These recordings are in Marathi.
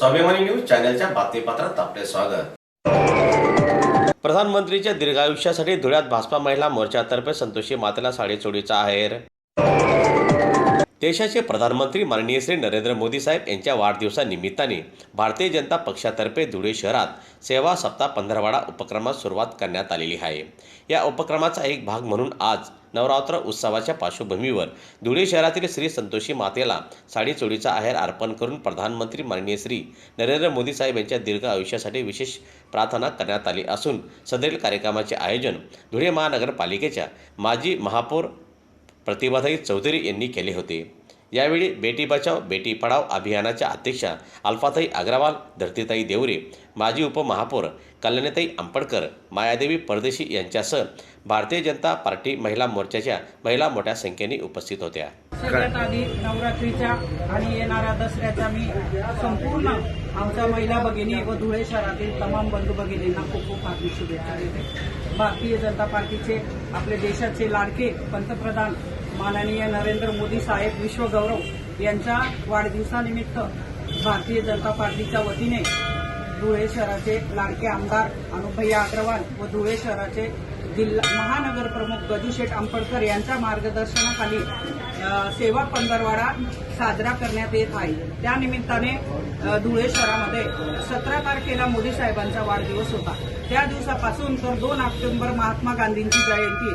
स्वाभिमानी न्यूज चॅनलच्या बातमीपत्रात आपले स्वागत. प्रधानमंत्रीच्या दीर्घायुष्यासाठी धुळ्यात भाजपा महिला मोर्चातर्फे संतोषी मातेला साडी चोडीचा आहेर देशाचे प्रधानमंत्री माननीय श्री नरेंद्र मोदी साहेब यांच्या वाढदिवसानिमित्ताने भारतीय जनता पक्षातर्फे धुळे शहरात सेवा सप्ताह पंधरवाडा उपक्रमास सुरुवात करण्यात आलेली आहे. या उपक्रमाचा एक भाग म्हणून आज नवरात्र उत्सवाच्या पार्श्वभूमीवर धुळे शहरातील श्री संतोषी मातेला साडीचोळीचा आहेर अर्पण करून प्रधानमंत्री माननीय श्री नरेंद्र मोदी साहेब यांच्या दीर्घ आयुष्यासाठी विशेष प्रार्थना करण्यात आली असून सदरील कार्यक्रमाचे आयोजन धुळे महानगरपालिकेच्या माजी महापौर प्रतिभाताई चौधरी यांनी केले होते. यावेळी बेटी बचाव बेटी पढाव अभियानाच्या अध्यक्षा अल्फाताई अग्रवाल धरतीताई देवरे माजी उपमहापौर कल्याणताई आंबडकर मायादेवी परदेशी यांच्यासह भारतीय जनता पार्टी महिला मोर्चाच्या महिला मोठ्या संख्येने उपस्थित होत्या. सगळ्यात आधी नवरात्रीच्या आणि येणाऱ्या दसऱ्याचा मी संपूर्ण आमच्या महिला भगिनी व धुळे शहरातील तमाम बंधू भगिनींना खूप खूप हार्दिक शुभेच्छा देते. भारतीय जनता पार्टीचे आपले देशाचे लाडके पंतप्रधान माननीय नरेंद्र मोदी साहेब विश्वगौरव यांच्या वाढदिवसानिमित्त भारतीय जनता पार्टीच्या वतीने धुळे शहराचे लाडके आमदार अनुभैया अग्रवाल व धुळे शहराचे जिल्हा महानगर प्रमुख गजूशेठ आंबडकर यांच्या मार्गदर्शनाखाली सेवा पंधरवाडा साजरा करण्यात येत आहे. त्यानिमित्ताने धुळे शहरामध्ये सतरा तारखेला मोदी साहेबांचा वाढदिवस होता. त्या दिवसापासून तर दोन ऑक्टोबर महात्मा गांधींची जयंती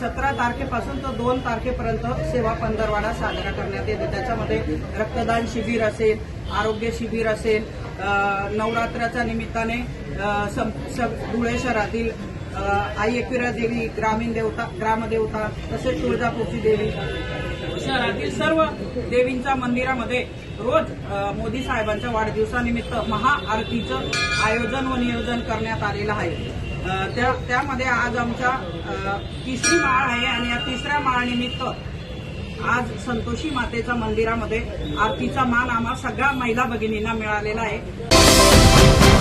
सतरा तारखेपासून तर दोन तारखेपर्यंत सेवा पंधरवाडा साजरा करण्यात येते. त्याच्यामध्ये रक्तदान शिबिर असेल आरोग्य शिबिर असेल नवरात्राच्या निमित्ताने सं- धुळे शहरातील आई एकविरा देवी ग्रामीण देवता ग्रामदेवता तसेच तुळजापूरची देवी शहरातील सर्व देवींच्या मंदिरामध्ये रोज मोदी साहेबांच्या वाढदिवसानिमित्त महाआरतीचं आयोजन व नियोजन करण्यात आलेलं आहे. त्या त्यामध्ये आज आमच्या तिसरी माळ आहे आणि या तिसऱ्या माळानिमित्त आज संतोषी मातेच्या मंदिरामध्ये आरतीचा मान आम्हा सगळ्या महिला भगिनींना मिळालेला आहे.